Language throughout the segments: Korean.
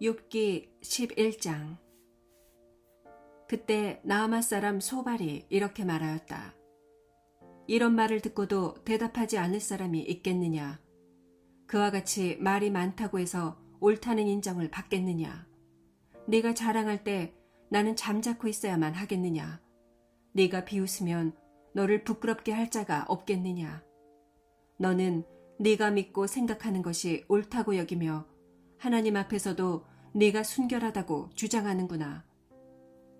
욥기 11장 그때 나아마 사람 소발이 이렇게 말하였다. 이런 말을 듣고도 대답하지 않을 사람이 있겠느냐? 그와 같이 말이 많다고 해서 옳다는 인정을 받겠느냐? 네가 자랑할 때 나는 잠자코 있어야만 하겠느냐? 네가 비웃으면 너를 부끄럽게 할 자가 없겠느냐? 너는 네가 믿고 생각하는 것이 옳다고 여기며 하나님 앞에서도 네가 순결하다고 주장하는구나.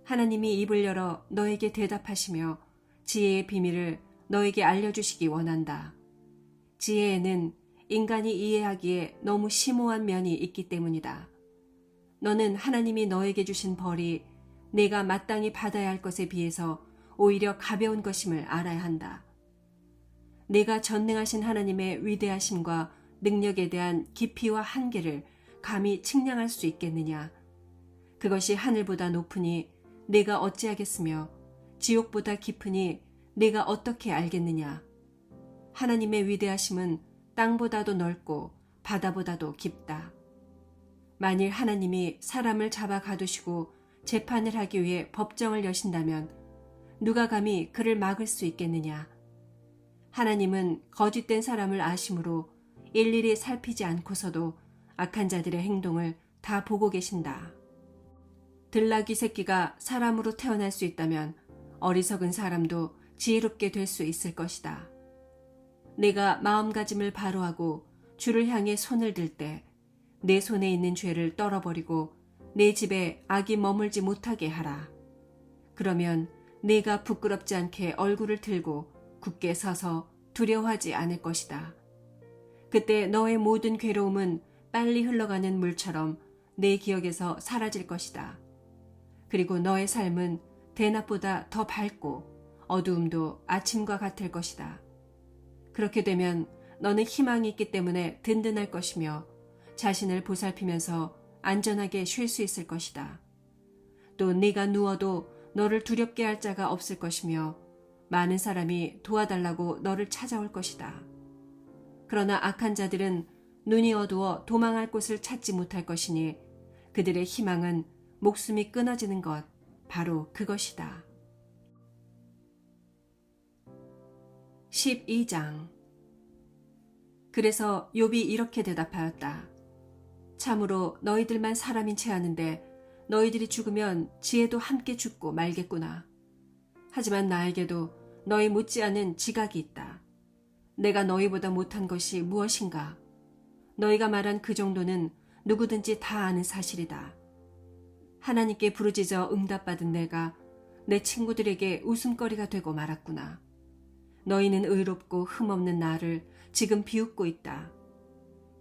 하나님이 입을 열어 너에게 대답하시며 지혜의 비밀을 너에게 알려주시기 원한다. 지혜에는 인간이 이해하기에 너무 심오한 면이 있기 때문이다. 너는 하나님이 너에게 주신 벌이 내가 마땅히 받아야 할 것에 비해서 오히려 가벼운 것임을 알아야 한다. 내가 전능하신 하나님의 위대하심과 능력에 대한 깊이와 한계를 감히 측량할 수 있겠느냐? 그것이 하늘보다 높으니 내가 어찌하겠으며 지옥보다 깊으니 내가 어떻게 알겠느냐? 하나님의 위대하심은 땅보다도 넓고 바다보다도 깊다. 만일 하나님이 사람을 잡아 가두시고 재판을 하기 위해 법정을 여신다면 누가 감히 그를 막을 수 있겠느냐? 하나님은 거짓된 사람을 아심으로 일일이 살피지 않고서도 악한 자들의 행동을 다 보고 계신다. 들나귀 새끼가 사람으로 태어날 수 있다면 어리석은 사람도 지혜롭게 될 수 있을 것이다. 내가 마음가짐을 바로하고 주를 향해 손을 들 때 내 손에 있는 죄를 떨어버리고 내 집에 악이 머물지 못하게 하라. 그러면 내가 부끄럽지 않게 얼굴을 들고 굳게 서서 두려워하지 않을 것이다. 그때 너의 모든 괴로움은 빨리 흘러가는 물처럼 내 기억에서 사라질 것이다. 그리고 너의 삶은 대낮보다 더 밝고 어두움도 아침과 같을 것이다. 그렇게 되면 너는 희망이 있기 때문에 든든할 것이며 자신을 보살피면서 안전하게 쉴 수 있을 것이다. 또 네가 누워도 너를 두렵게 할 자가 없을 것이며 많은 사람이 도와달라고 너를 찾아올 것이다. 그러나 악한 자들은 눈이 어두워 도망할 곳을 찾지 못할 것이니 그들의 희망은 목숨이 끊어지는 것, 바로 그것이다. 12장 그래서 욥이 이렇게 대답하였다. 참으로 너희들만 사람인 채 하는데 너희들이 죽으면 지혜도 함께 죽고 말겠구나. 하지만 나에게도 너희 못지않은 지각이 있다. 내가 너희보다 못한 것이 무엇인가? 너희가 말한 그 정도는 누구든지 다 아는 사실이다. 하나님께 부르짖어 응답받은 내가 내 친구들에게 웃음거리가 되고 말았구나. 너희는 의롭고 흠없는 나를 지금 비웃고 있다.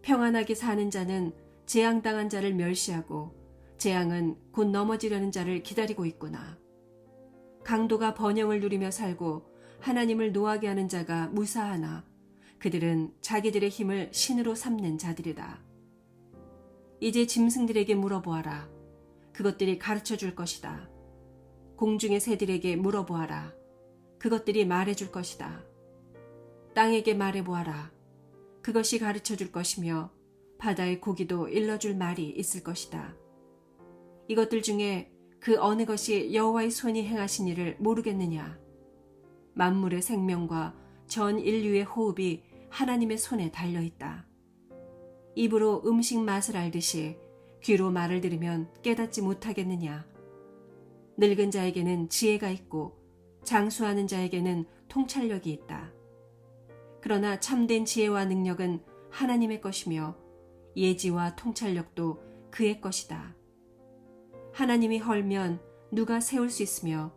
평안하게 사는 자는 재앙당한 자를 멸시하고 재앙은 곧 넘어지려는 자를 기다리고 있구나. 강도가 번영을 누리며 살고 하나님을 노하게 하는 자가 무사하나 그들은 자기들의 힘을 신으로 삼는 자들이다. 이제 짐승들에게 물어보아라. 그것들이 가르쳐 줄 것이다. 공중의 새들에게 물어보아라. 그것들이 말해 줄 것이다. 땅에게 말해 보아라. 그것이 가르쳐 줄 것이며 바다의 고기도 일러 줄 말이 있을 것이다. 이것들 중에 그 어느 것이 여호와의 손이 행하신 일을 모르겠느냐? 만물의 생명과 전 인류의 호흡이 하나님의 손에 달려 있다. 입으로 음식 맛을 알듯이 귀로 말을 들으면 깨닫지 못하겠느냐? 늙은 자에게는 지혜가 있고 장수하는 자에게는 통찰력이 있다. 그러나 참된 지혜와 능력은 하나님의 것이며 예지와 통찰력도 그의 것이다. 하나님이 헐면 누가 세울 수 있으며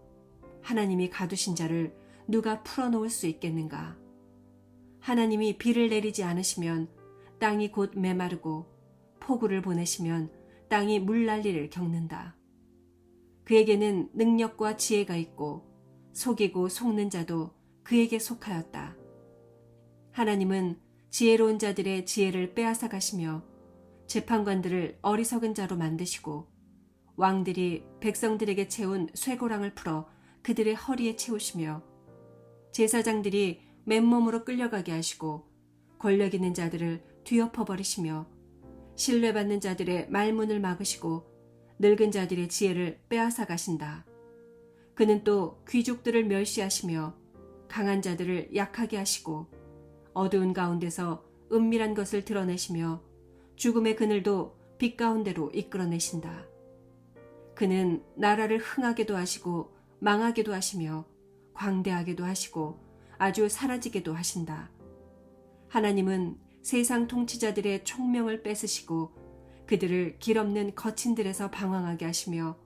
하나님이 가두신 자를 누가 풀어놓을 수 있겠는가? 하나님이 비를 내리지 않으시면 땅이 곧 메마르고 폭우를 보내시면 땅이 물난리를 겪는다. 그에게는 능력과 지혜가 있고 속이고 속는 자도 그에게 속하였다. 하나님은 지혜로운 자들의 지혜를 빼앗아 가시며 재판관들을 어리석은 자로 만드시고 왕들이 백성들에게 채운 쇠고랑을 풀어 그들의 허리에 채우시며 제사장들이 맨몸으로 끌려가게 하시고 권력 있는 자들을 뒤엎어 버리시며 신뢰받는 자들의 말문을 막으시고 늙은 자들의 지혜를 빼앗아 가신다. 그는 또 귀족들을 멸시하시며 강한 자들을 약하게 하시고 어두운 가운데서 은밀한 것을 드러내시며 죽음의 그늘도 빛 가운데로 이끌어내신다. 그는 나라를 흥하게도 하시고 망하게도 하시며 광대하게도 하시고 아주 사라지게도 하신다. 하나님은 세상 통치자들의 총명을 뺏으시고 그들을 길 없는 거친들에서 방황하게 하시며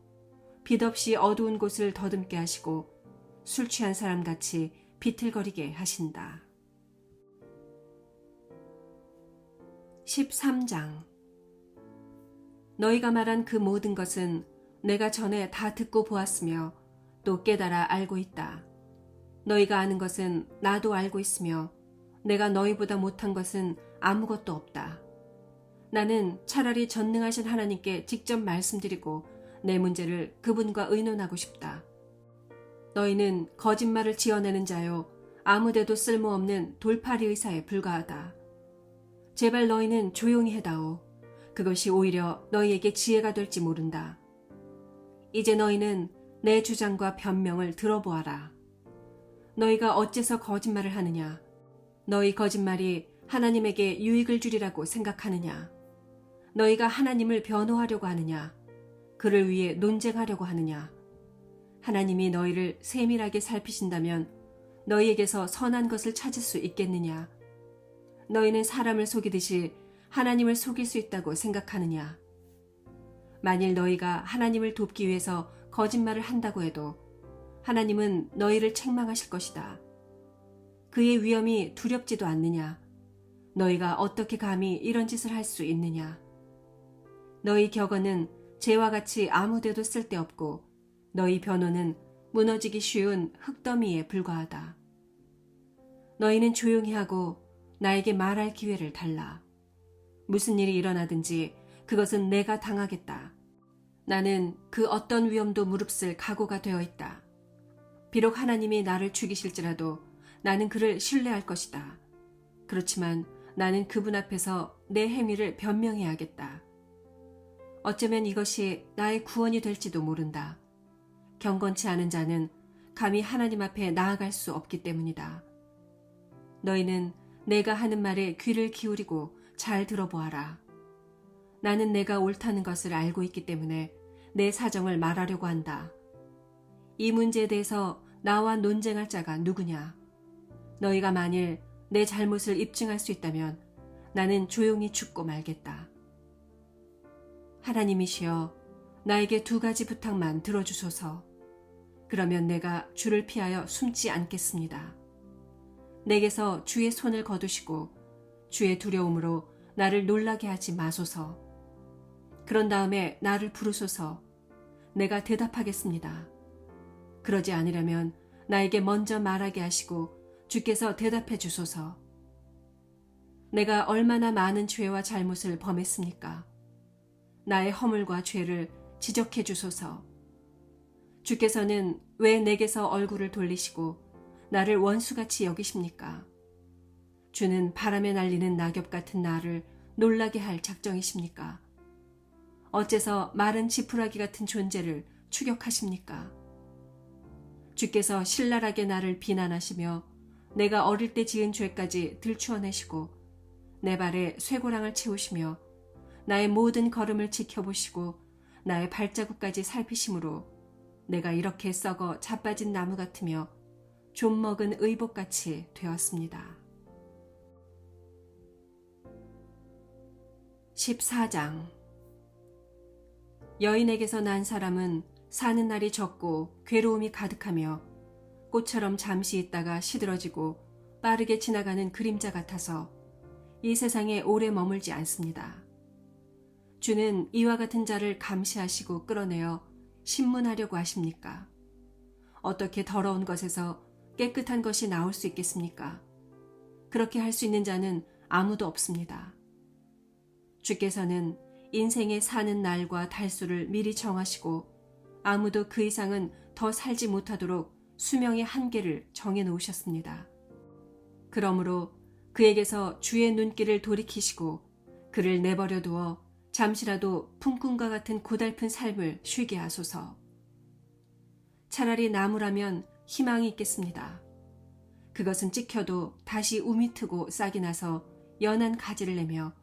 빛 없이 어두운 곳을 더듬게 하시고 술 취한 사람 같이 비틀거리게 하신다. 13장 너희가 말한 그 모든 것은 내가 전에 다 듣고 보았으며 또 깨달아 알고 있다. 너희가 아는 것은 나도 알고 있으며 내가 너희보다 못한 것은 아무것도 없다. 나는 차라리 전능하신 하나님께 직접 말씀드리고 내 문제를 그분과 의논하고 싶다. 너희는 거짓말을 지어내는 자요. 아무데도 쓸모없는 돌팔이 의사에 불과하다. 제발 너희는 조용히 해다오. 그것이 오히려 너희에게 지혜가 될지 모른다. 이제 너희는 내 주장과 변명을 들어보아라. 너희가 어째서 거짓말을 하느냐? 너희 거짓말이 하나님에게 유익을 주리라고 생각하느냐? 너희가 하나님을 변호하려고 하느냐? 그를 위해 논쟁하려고 하느냐? 하나님이 너희를 세밀하게 살피신다면 너희에게서 선한 것을 찾을 수 있겠느냐? 너희는 사람을 속이듯이 하나님을 속일 수 있다고 생각하느냐? 만일 너희가 하나님을 돕기 위해서 거짓말을 한다고 해도 하나님은 너희를 책망하실 것이다. 그의 위험이 두렵지도 않느냐? 너희가 어떻게 감히 이런 짓을 할 수 있느냐? 너희 격언은 죄와 같이 아무데도 쓸데없고 너희 변호는 무너지기 쉬운 흙더미에 불과하다. 너희는 조용히 하고 나에게 말할 기회를 달라. 무슨 일이 일어나든지 그것은 내가 당하겠다. 나는 그 어떤 위험도 무릅쓸 각오가 되어 있다. 비록 하나님이 나를 죽이실지라도 나는 그를 신뢰할 것이다. 그렇지만 나는 그분 앞에서 내 행위를 변명해야겠다. 어쩌면 이것이 나의 구원이 될지도 모른다. 경건치 않은 자는 감히 하나님 앞에 나아갈 수 없기 때문이다. 너희는 내가 하는 말에 귀를 기울이고 잘 들어보아라. 나는 내가 옳다는 것을 알고 있기 때문에 내 사정을 말하려고 한다. 이 문제에 대해서 나와 논쟁할 자가 누구냐? 너희가 만일 내 잘못을 입증할 수 있다면 나는 조용히 죽고 말겠다. 하나님이시여, 나에게 두 가지 부탁만 들어주소서. 그러면 내가 주를 피하여 숨지 않겠습니다. 내게서 주의 손을 거두시고 주의 두려움으로 나를 놀라게 하지 마소서. 그런 다음에 나를 부르소서. 내가 대답하겠습니다. 그러지 않으려면 나에게 먼저 말하게 하시고 주께서 대답해 주소서. 내가 얼마나 많은 죄와 잘못을 범했습니까? 나의 허물과 죄를 지적해 주소서. 주께서는 왜 내게서 얼굴을 돌리시고 나를 원수같이 여기십니까? 주는 바람에 날리는 낙엽 같은 나를 놀라게 할 작정이십니까? 어째서 마른 지푸라기 같은 존재를 추격하십니까? 주께서 신랄하게 나를 비난하시며 내가 어릴 때 지은 죄까지 들추어내시고 내 발에 쇠고랑을 채우시며 나의 모든 걸음을 지켜보시고 나의 발자국까지 살피심으로 내가 이렇게 썩어 자빠진 나무 같으며 좀 먹은 의복같이 되었습니다. 14장 여인에게서 난 사람은 사는 날이 적고 괴로움이 가득하며 꽃처럼 잠시 있다가 시들어지고 빠르게 지나가는 그림자 같아서 이 세상에 오래 머물지 않습니다. 주는 이와 같은 자를 감시하시고 끌어내어 신문하려고 하십니까? 어떻게 더러운 것에서 깨끗한 것이 나올 수 있겠습니까? 그렇게 할 수 있는 자는 아무도 없습니다. 주께서는 인생의 사는 날과 달수를 미리 정하시고 아무도 그 이상은 더 살지 못하도록 수명의 한계를 정해 놓으셨습니다. 그러므로 그에게서 주의 눈길을 돌이키시고 그를 내버려 두어 잠시라도 품꾼과 같은 고달픈 삶을 쉬게 하소서. 차라리 나무라면 희망이 있겠습니다. 그것은 찍혀도 다시 우미 트고 싹이 나서 연한 가지를 내며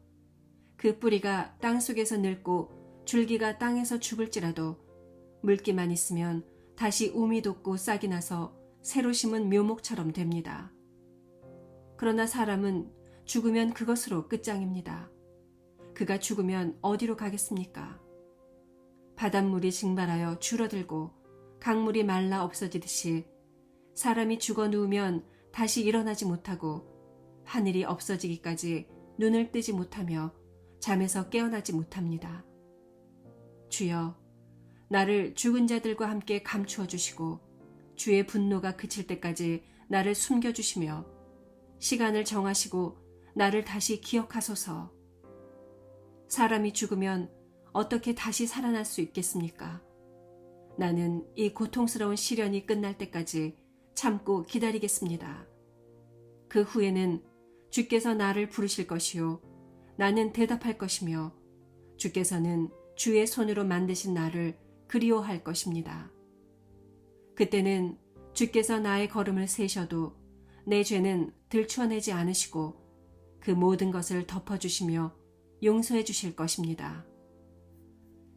그 뿌리가 땅 속에서 늙고 줄기가 땅에서 죽을지라도 물기만 있으면 다시 우미 돋고 싹이 나서 새로 심은 묘목처럼 됩니다. 그러나 사람은 죽으면 그것으로 끝장입니다. 그가 죽으면 어디로 가겠습니까? 바닷물이 증발하여 줄어들고 강물이 말라 없어지듯이 사람이 죽어 누우면 다시 일어나지 못하고 하늘이 없어지기까지 눈을 뜨지 못하며 잠에서 깨어나지 못합니다. 주여, 나를 죽은 자들과 함께 감추어 주시고 주의 분노가 그칠 때까지 나를 숨겨 주시며 시간을 정하시고 나를 다시 기억하소서. 사람이 죽으면 어떻게 다시 살아날 수 있겠습니까? 나는 이 고통스러운 시련이 끝날 때까지 참고 기다리겠습니다. 그 후에는 주께서 나를 부르실 것이요. 나는 대답할 것이며 주께서는 주의 손으로 만드신 나를 그리워할 것입니다. 그때는 주께서 나의 걸음을 세셔도 내 죄는 들추어내지 않으시고 그 모든 것을 덮어주시며 용서해 주실 것입니다.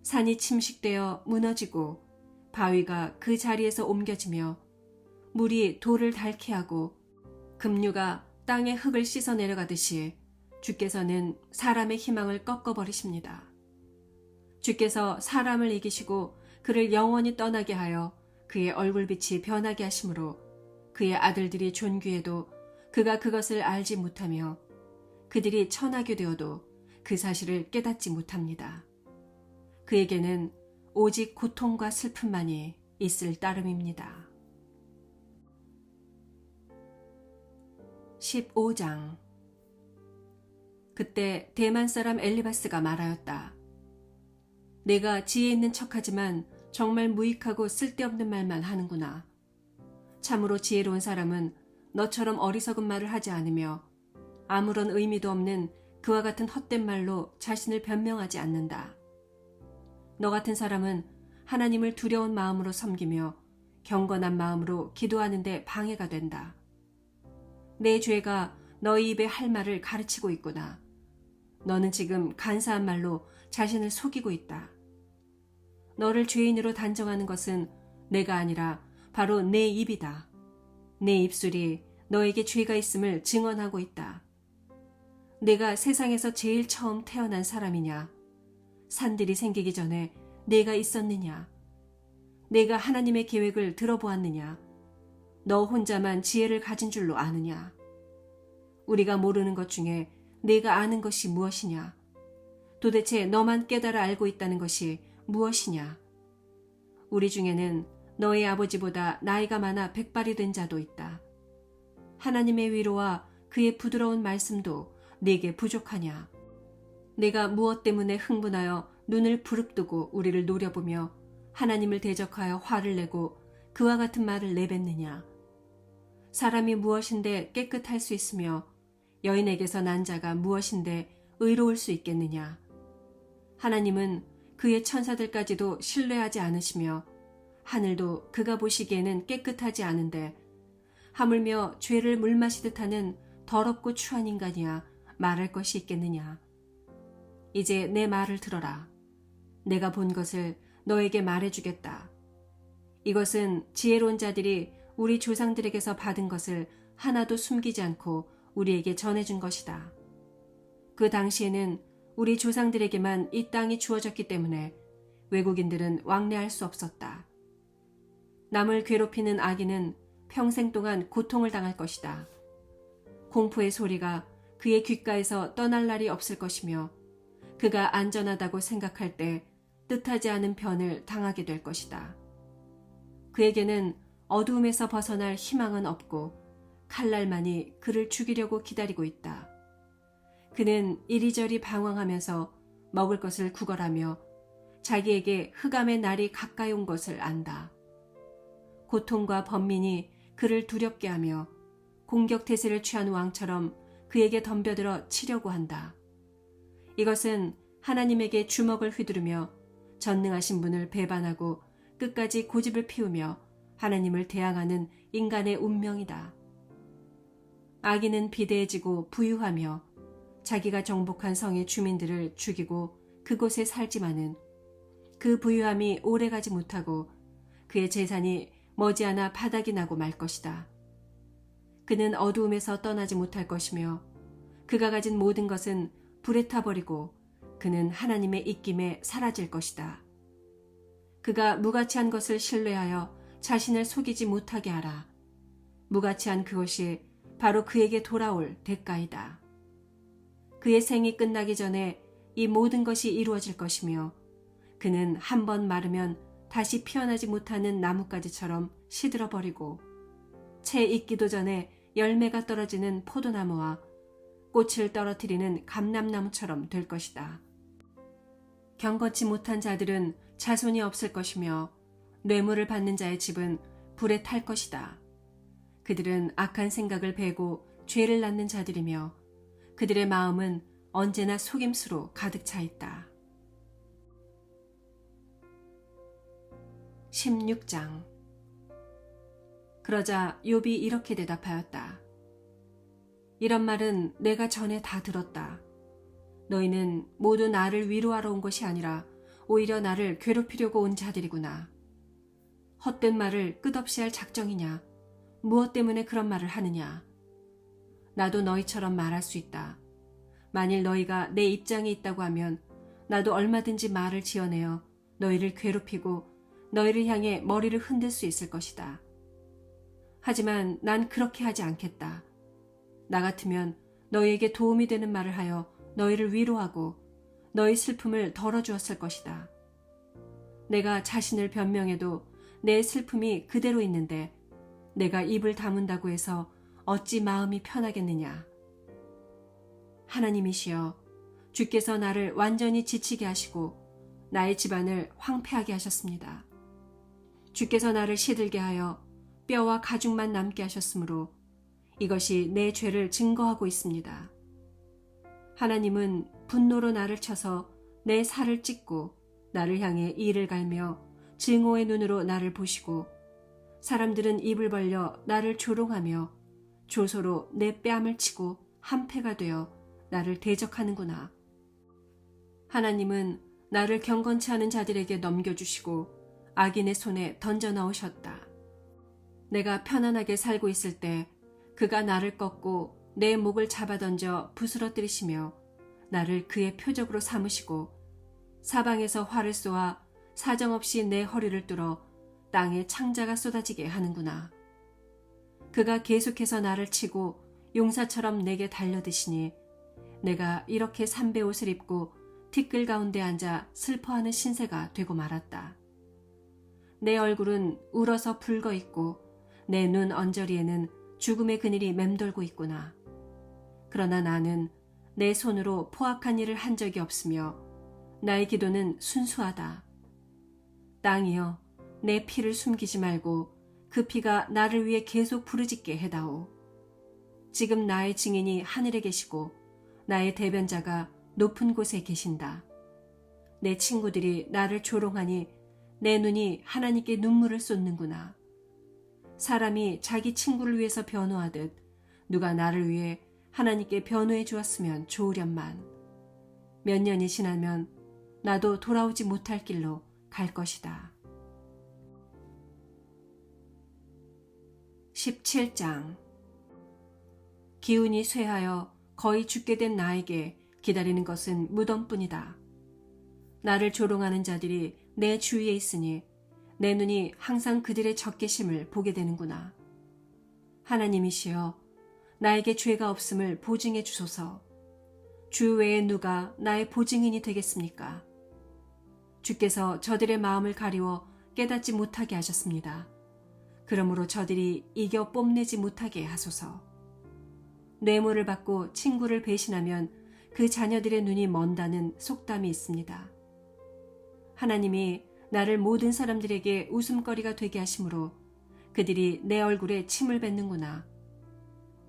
산이 침식되어 무너지고 바위가 그 자리에서 옮겨지며 물이 돌을 닳게 하고 급류가 땅의 흙을 씻어 내려가듯이 주께서는 사람의 희망을 꺾어버리십니다. 주께서 사람을 이기시고 그를 영원히 떠나게 하여 그의 얼굴빛이 변하게 하심으로 그의 아들들이 존귀해도 그가 그것을 알지 못하며 그들이 천하게 되어도 그 사실을 깨닫지 못합니다. 그에게는 오직 고통과 슬픔만이 있을 따름입니다. 15장 그때 대만 사람 엘리바스가 말하였다. 내가 지혜 있는 척하지만 정말 무익하고 쓸데없는 말만 하는구나. 참으로 지혜로운 사람은 너처럼 어리석은 말을 하지 않으며 아무런 의미도 없는 그와 같은 헛된 말로 자신을 변명하지 않는다. 너 같은 사람은 하나님을 두려운 마음으로 섬기며 경건한 마음으로 기도하는데 방해가 된다. 내 죄가 너희 입에 할 말을 가르치고 있구나. 너는 지금 간사한 말로 자신을 속이고 있다. 너를 죄인으로 단정하는 것은 내가 아니라 바로 내 입이다. 내 입술이 너에게 죄가 있음을 증언하고 있다. 내가 세상에서 제일 처음 태어난 사람이냐? 산들이 생기기 전에 내가 있었느냐? 내가 하나님의 계획을 들어보았느냐? 너 혼자만 지혜를 가진 줄로 아느냐? 우리가 모르는 것 중에 내가 아는 것이 무엇이냐? 도대체 너만 깨달아 알고 있다는 것이 무엇이냐? 우리 중에는 너의 아버지보다 나이가 많아 백발이 된 자도 있다. 하나님의 위로와 그의 부드러운 말씀도 내게 부족하냐? 내가 무엇 때문에 흥분하여 눈을 부릅뜨고 우리를 노려보며 하나님을 대적하여 화를 내고 그와 같은 말을 내뱉느냐? 사람이 무엇인데 깨끗할 수 있으며 여인에게서 난 자가 무엇인데 의로울 수 있겠느냐? 하나님은 그의 천사들까지도 신뢰하지 않으시며 하늘도 그가 보시기에는 깨끗하지 않은데 하물며 죄를 물 마시듯 하는 더럽고 추한 인간이야 말할 것이 있겠느냐. 이제 내 말을 들어라. 내가 본 것을 너에게 말해주겠다. 이것은 지혜로운 자들이 우리 조상들에게서 받은 것을 하나도 숨기지 않고 우리에게 전해준 것이다. 그 당시에는 우리 조상들에게만 이 땅이 주어졌기 때문에 외국인들은 왕래할 수 없었다. 남을 괴롭히는 아기는 평생 동안 고통을 당할 것이다. 공포의 소리가 그의 귓가에서 떠날 날이 없을 것이며 그가 안전하다고 생각할 때 뜻하지 않은 변을 당하게 될 것이다. 그에게는 어두움에서 벗어날 희망은 없고 칼날만이 그를 죽이려고 기다리고 있다. 그는 이리저리 방황하면서 먹을 것을 구걸하며 자기에게 흑암의 날이 가까이 온 것을 안다. 고통과 번민이 그를 두렵게 하며 공격 태세를 취한 왕처럼 그에게 덤벼들어 치려고 한다. 이것은 하나님에게 주먹을 휘두르며 전능하신 분을 배반하고 끝까지 고집을 피우며 하나님을 대항하는 인간의 운명이다. 아기는 비대해지고 부유하며 자기가 정복한 성의 주민들을 죽이고 그곳에 살지만은 그 부유함이 오래가지 못하고 그의 재산이 머지않아 바닥이 나고 말 것이다. 그는 어두움에서 떠나지 못할 것이며 그가 가진 모든 것은 불에 타버리고 그는 하나님의 입김에 사라질 것이다. 그가 무가치한 것을 신뢰하여 자신을 속이지 못하게 하라. 무가치한 그것이 바로 그에게 돌아올 대가이다. 그의 생이 끝나기 전에 이 모든 것이 이루어질 것이며 그는 한 번 마르면 다시 피어나지 못하는 나뭇가지처럼 시들어 버리고 채 익기도 전에 열매가 떨어지는 포도나무와 꽃을 떨어뜨리는 감람나무처럼 될 것이다. 경건치 못한 자들은 자손이 없을 것이며 뇌물을 받는 자의 집은 불에 탈 것이다. 그들은 악한 생각을 베고 죄를 낳는 자들이며 그들의 마음은 언제나 속임수로 가득 차 있다. 16장 그러자 욥이 이렇게 대답하였다. 이런 말은 내가 전에 다 들었다. 너희는 모두 나를 위로하러 온 것이 아니라 오히려 나를 괴롭히려고 온 자들이구나. 헛된 말을 끝없이 할 작정이냐? 무엇 때문에 그런 말을 하느냐? 나도 너희처럼 말할 수 있다. 만일 너희가 내 입장에 있다고 하면 나도 얼마든지 말을 지어내어 너희를 괴롭히고 너희를 향해 머리를 흔들 수 있을 것이다. 하지만 난 그렇게 하지 않겠다. 나 같으면 너희에게 도움이 되는 말을 하여 너희를 위로하고 너희 슬픔을 덜어주었을 것이다. 내가 자신을 변명해도 내 슬픔이 그대로 있는데 내가 입을 다문다고 해서 어찌 마음이 편하겠느냐. 하나님이시여 주께서 나를 완전히 지치게 하시고 나의 집안을 황폐하게 하셨습니다. 주께서 나를 시들게 하여 뼈와 가죽만 남게 하셨으므로 이것이 내 죄를 증거하고 있습니다. 하나님은 분노로 나를 쳐서 내 살을 찢고 나를 향해 이를 갈며 증오의 눈으로 나를 보시고 사람들은 입을 벌려 나를 조롱하며 조소로 내 뺨을 치고 한패가 되어 나를 대적하는구나. 하나님은 나를 경건치 않은 자들에게 넘겨주시고 악인의 손에 던져 넣으셨다. 내가 편안하게 살고 있을 때 그가 나를 꺾고 내 목을 잡아 던져 부스러뜨리시며 나를 그의 표적으로 삼으시고 사방에서 활을 쏘아 사정없이 내 허리를 뚫어 땅에 창자가 쏟아지게 하는구나. 그가 계속해서 나를 치고 용사처럼 내게 달려드시니 내가 이렇게 삼배 옷을 입고 티끌 가운데 앉아 슬퍼하는 신세가 되고 말았다. 내 얼굴은 울어서 붉어 있고 내 눈 언저리에는 죽음의 그늘이 맴돌고 있구나. 그러나 나는 내 손으로 포악한 일을 한 적이 없으며 나의 기도는 순수하다. 땅이여, 내 피를 숨기지 말고 그 피가 나를 위해 계속 부르짖게 해다오. 지금 나의 증인이 하늘에 계시고 나의 대변자가 높은 곳에 계신다. 내 친구들이 나를 조롱하니 내 눈이 하나님께 눈물을 쏟는구나. 사람이 자기 친구를 위해서 변호하듯 누가 나를 위해 하나님께 변호해 주었으면 좋으련만. 몇 년이 지나면 나도 돌아오지 못할 길로 갈 것이다. 17장 기운이 쇠하여 거의 죽게 된 나에게 기다리는 것은 무덤뿐이다. 나를 조롱하는 자들이 내 주위에 있으니 내 눈이 항상 그들의 적개심을 보게 되는구나. 하나님이시여, 나에게 죄가 없음을 보증해 주소서. 주 외에 누가 나의 보증인이 되겠습니까? 주께서 저들의 마음을 가리워 깨닫지 못하게 하셨습니다. 그러므로 저들이 이겨 뽐내지 못하게 하소서. 뇌물을 받고 친구를 배신하면 그 자녀들의 눈이 먼다는 속담이 있습니다. 하나님이 나를 모든 사람들에게 웃음거리가 되게 하심으로 그들이 내 얼굴에 침을 뱉는구나.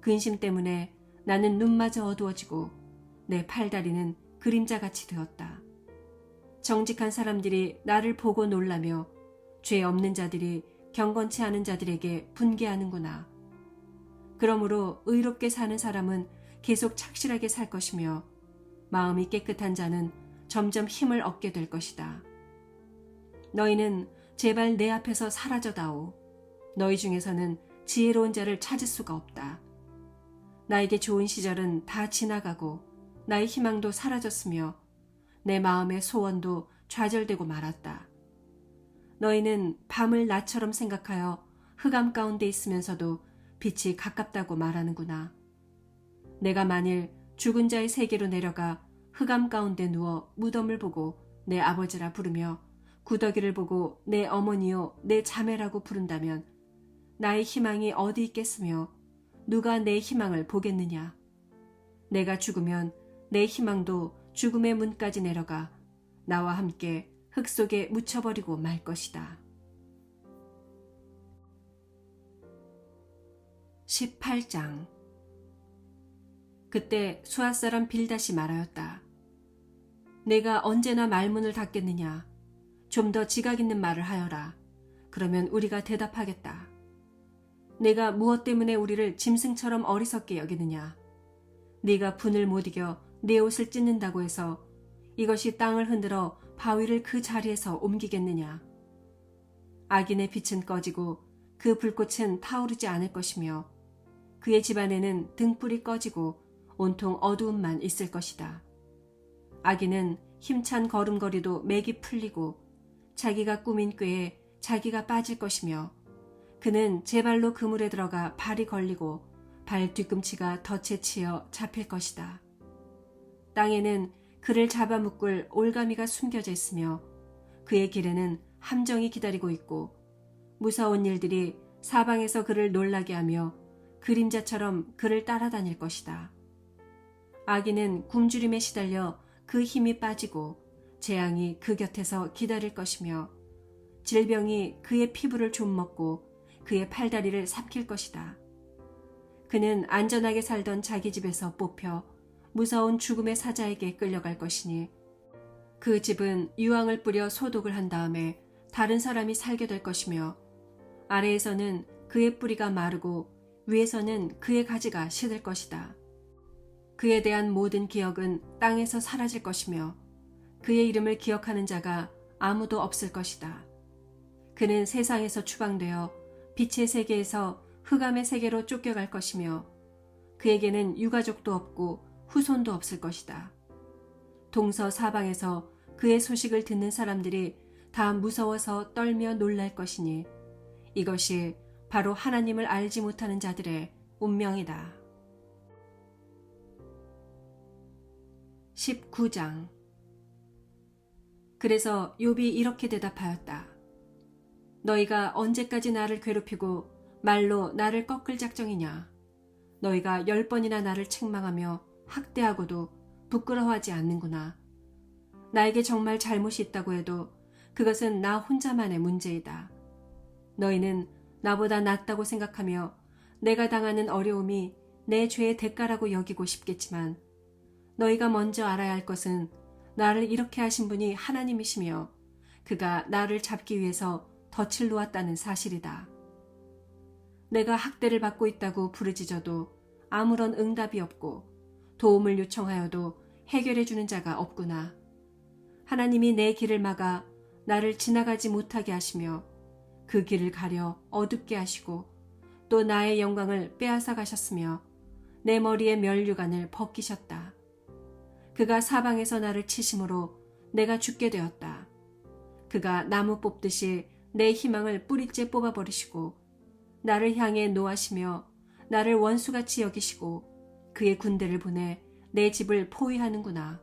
근심 때문에 나는 눈마저 어두워지고 내 팔다리는 그림자같이 되었다. 정직한 사람들이 나를 보고 놀라며 죄 없는 자들이 경건치 않은 자들에게 분개하는구나. 그러므로 의롭게 사는 사람은 계속 착실하게 살 것이며 마음이 깨끗한 자는 점점 힘을 얻게 될 것이다. 너희는 제발 내 앞에서 사라져다오. 너희 중에서는 지혜로운 자를 찾을 수가 없다. 나에게 좋은 시절은 다 지나가고 나의 희망도 사라졌으며 내 마음의 소원도 좌절되고 말았다. 너희는 밤을 나처럼 생각하여 흑암 가운데 있으면서도 빛이 가깝다고 말하는구나. 내가 만일 죽은 자의 세계로 내려가 흑암 가운데 누워 무덤을 보고 내 아버지라 부르며 구더기를 보고 내 어머니요 내 자매라고 부른다면 나의 희망이 어디 있겠으며 누가 내 희망을 보겠느냐. 내가 죽으면 내 희망도 죽음의 문까지 내려가 나와 함께 흙 속에 묻혀버리고 말 것이다. 18장 그때 수아 사람 빌다시 말하였다. 내가 언제나 말문을 닫겠느냐. 좀 더 지각 있는 말을 하여라. 그러면 우리가 대답하겠다. 내가 무엇 때문에 우리를 짐승처럼 어리석게 여기느냐. 네가 분을 못 이겨 내 옷을 찢는다고 해서 이것이 땅을 흔들어 바위를 그 자리에서 옮기겠느냐. 악인의 빛은 꺼지고 그 불꽃은 타오르지 않을 것이며 그의 집안에는 등불이 꺼지고 온통 어두움만 있을 것이다. 악인은 힘찬 걸음걸이도 맥이 풀리고 자기가 꾸민 꾀에 자기가 빠질 것이며 그는 제 발로 그물에 들어가 발이 걸리고 발 뒤꿈치가 덫에 치여 잡힐 것이다. 땅에는 그를 잡아묶을 올가미가 숨겨져 있으며 그의 길에는 함정이 기다리고 있고 무서운 일들이 사방에서 그를 놀라게 하며 그림자처럼 그를 따라다닐 것이다. 아기는 굶주림에 시달려 그 힘이 빠지고 재앙이 그 곁에서 기다릴 것이며 질병이 그의 피부를 좀먹고 그의 팔다리를 삼킬 것이다. 그는 안전하게 살던 자기 집에서 뽑혀 무서운 죽음의 사자에게 끌려갈 것이니 그 집은 유황을 뿌려 소독을 한 다음에 다른 사람이 살게 될 것이며 아래에서는 그의 뿌리가 마르고 위에서는 그의 가지가 시들 것이다. 그에 대한 모든 기억은 땅에서 사라질 것이며 그의 이름을 기억하는 자가 아무도 없을 것이다. 그는 세상에서 추방되어 빛의 세계에서 흑암의 세계로 쫓겨갈 것이며 그에게는 유가족도 없고 후손도 없을 것이다. 동서 사방에서 그의 소식을 듣는 사람들이 다 무서워서 떨며 놀랄 것이니 이것이 바로 하나님을 알지 못하는 자들의 운명이다. 19장 그래서 욥이 이렇게 대답하였다. 너희가 언제까지 나를 괴롭히고 말로 나를 꺾을 작정이냐? 너희가 열 번이나 나를 책망하며 학대하고도 부끄러워하지 않는구나. 나에게 정말 잘못이 있다고 해도 그것은 나 혼자만의 문제이다. 너희는 나보다 낫다고 생각하며 내가 당하는 어려움이 내 죄의 대가라고 여기고 싶겠지만 너희가 먼저 알아야 할 것은 나를 이렇게 하신 분이 하나님이시며 그가 나를 잡기 위해서 덫을 놓았다는 사실이다. 내가 학대를 받고 있다고 부르짖어도 아무런 응답이 없고 도움을 요청하여도 해결해 주는 자가 없구나. 하나님이 내 길을 막아 나를 지나가지 못하게 하시며 그 길을 가려 어둡게 하시고 또 나의 영광을 빼앗아 가셨으며 내 머리에 면류관을 벗기셨다. 그가 사방에서 나를 치심으로 내가 죽게 되었다. 그가 나무 뽑듯이 내 희망을 뿌리째 뽑아버리시고 나를 향해 노하시며 나를 원수같이 여기시고 그의 군대를 보내 내 집을 포위하는구나.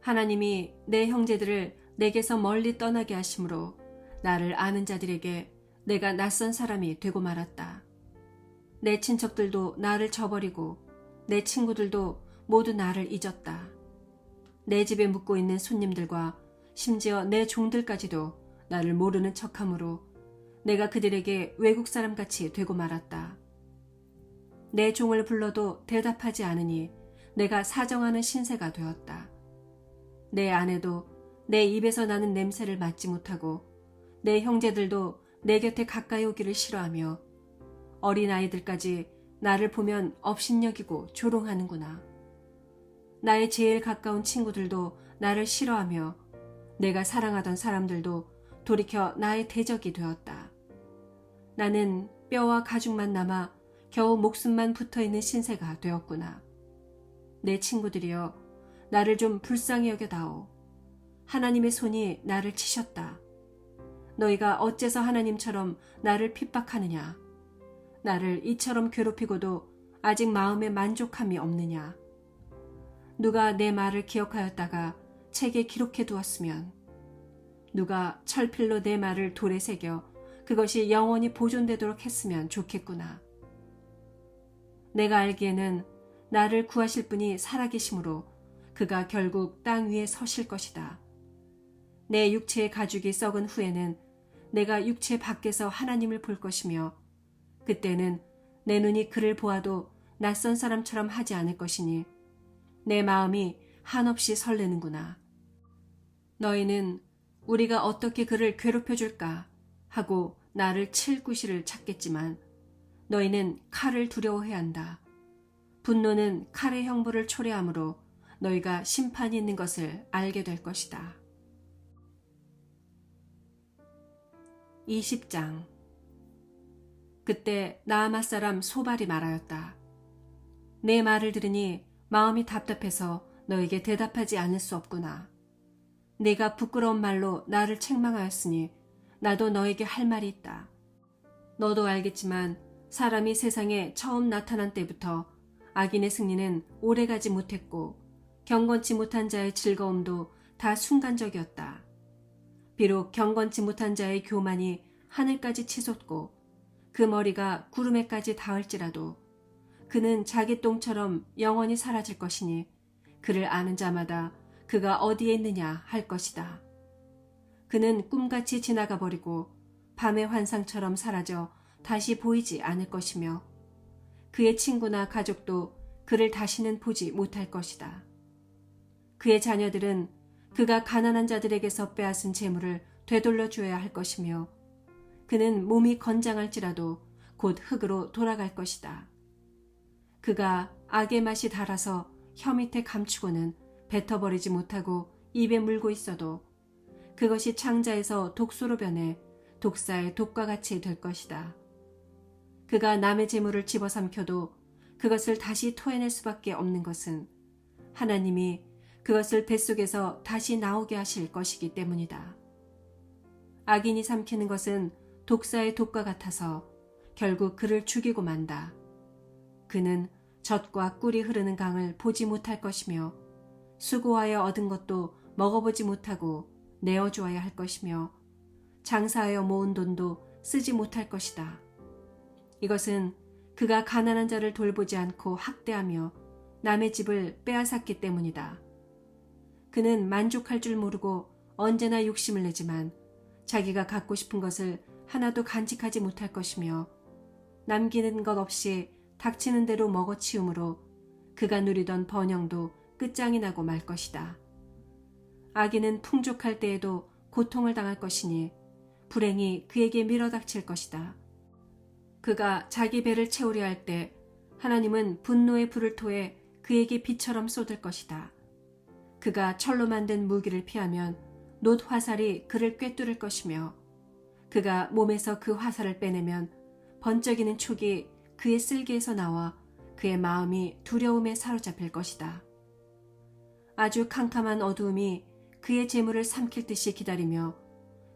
하나님이 내 형제들을 내게서 멀리 떠나게 하심으로 나를 아는 자들에게 내가 낯선 사람이 되고 말았다. 내 친척들도 나를 저버리고 내 친구들도 모두 나를 잊었다. 내 집에 묵고 있는 손님들과 심지어 내 종들까지도 나를 모르는 척하므로 내가 그들에게 외국 사람 같이 되고 말았다. 내 종을 불러도 대답하지 않으니 내가 사정하는 신세가 되었다. 내 아내도 내 입에서 나는 냄새를 맡지 못하고 내 형제들도 내 곁에 가까이 오기를 싫어하며 어린아이들까지 나를 보면 업신여기고 조롱하는구나. 나의 제일 가까운 친구들도 나를 싫어하며 내가 사랑하던 사람들도 돌이켜 나의 대적이 되었다. 나는 뼈와 가죽만 남아 겨우 목숨만 붙어 있는 신세가 되었구나. 내 친구들이여, 나를 좀 불쌍히 여겨다오. 하나님의 손이 나를 치셨다. 너희가 어째서 하나님처럼 나를 핍박하느냐? 나를 이처럼 괴롭히고도 아직 마음에 만족함이 없느냐? 누가 내 말을 기억하였다가 책에 기록해 두었으면, 누가 철필로 내 말을 돌에 새겨 그것이 영원히 보존되도록 했으면 좋겠구나. 내가 알기에는 나를 구하실 분이 살아계심으로 그가 결국 땅 위에 서실 것이다. 내 육체의 가죽이 썩은 후에는 내가 육체 밖에서 하나님을 볼 것이며 그때는 내 눈이 그를 보아도 낯선 사람처럼 하지 않을 것이니 내 마음이 한없이 설레는구나. 너희는 우리가 어떻게 그를 괴롭혀 줄까 하고 나를 칠 구실을 찾겠지만 너희는 칼을 두려워해야 한다. 분노는 칼의 형벌을 초래하므로 너희가 심판이 있는 것을 알게 될 것이다. 20장 그때 나아마 사람 소발이 말하였다. 내 말을 들으니 마음이 답답해서 너에게 대답하지 않을 수 없구나. 네가 부끄러운 말로 나를 책망하였으니 나도 너에게 할 말이 있다. 너도 알겠지만 사람이 세상에 처음 나타난 때부터 악인의 승리는 오래가지 못했고 경건치 못한 자의 즐거움도 다 순간적이었다. 비록 경건치 못한 자의 교만이 하늘까지 치솟고 그 머리가 구름에까지 닿을지라도 그는 자기 똥처럼 영원히 사라질 것이니 그를 아는 자마다 그가 어디에 있느냐 할 것이다. 그는 꿈같이 지나가 버리고 밤의 환상처럼 사라져 다시 보이지 않을 것이며 그의 친구나 가족도 그를 다시는 보지 못할 것이다. 그의 자녀들은 그가 가난한 자들에게서 빼앗은 재물을 되돌려 주어야 할 것이며 그는 몸이 건장할지라도 곧 흙으로 돌아갈 것이다. 그가 악의 맛이 달아서 혀 밑에 감추고는 뱉어버리지 못하고 입에 물고 있어도 그것이 창자에서 독소로 변해 독사의 독과 같이 될 것이다. 그가 남의 재물을 집어삼켜도 그것을 다시 토해낼 수밖에 없는 것은 하나님이 그것을 뱃속에서 다시 나오게 하실 것이기 때문이다. 악인이 삼키는 것은 독사의 독과 같아서 결국 그를 죽이고 만다. 그는 젖과 꿀이 흐르는 강을 보지 못할 것이며 수고하여 얻은 것도 먹어보지 못하고 내어주어야 할 것이며 장사하여 모은 돈도 쓰지 못할 것이다. 이것은 그가 가난한 자를 돌보지 않고 학대하며 남의 집을 빼앗았기 때문이다. 그는 만족할 줄 모르고 언제나 욕심을 내지만 자기가 갖고 싶은 것을 하나도 간직하지 못할 것이며 남기는 것 없이 닥치는 대로 먹어치우므로 그가 누리던 번영도 끝장이 나고 말 것이다. 아기는 풍족할 때에도 고통을 당할 것이니 불행이 그에게 밀어닥칠 것이다. 그가 자기 배를 채우려 할 때 하나님은 분노의 불을 토해 그에게 비처럼 쏟을 것이다. 그가 철로 만든 무기를 피하면 놋 화살이 그를 꿰뚫을 것이며 그가 몸에서 그 화살을 빼내면 번쩍이는 촉이 그의 쓸개에서 나와 그의 마음이 두려움에 사로잡힐 것이다. 아주 캄캄한 어두움이 그의 재물을 삼킬 듯이 기다리며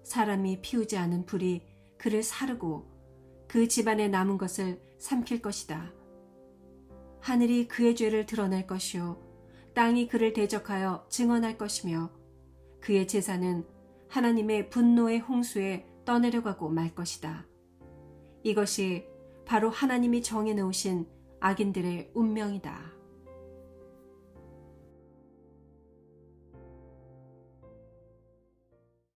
사람이 피우지 않은 불이 그를 사르고 그 집안에 남은 것을 삼킬 것이다. 하늘이 그의 죄를 드러낼 것이요 땅이 그를 대적하여 증언할 것이며 그의 재산은 하나님의 분노의 홍수에 떠내려가고 말 것이다. 이것이 바로 하나님이 정해 놓으신 악인들의 운명이다.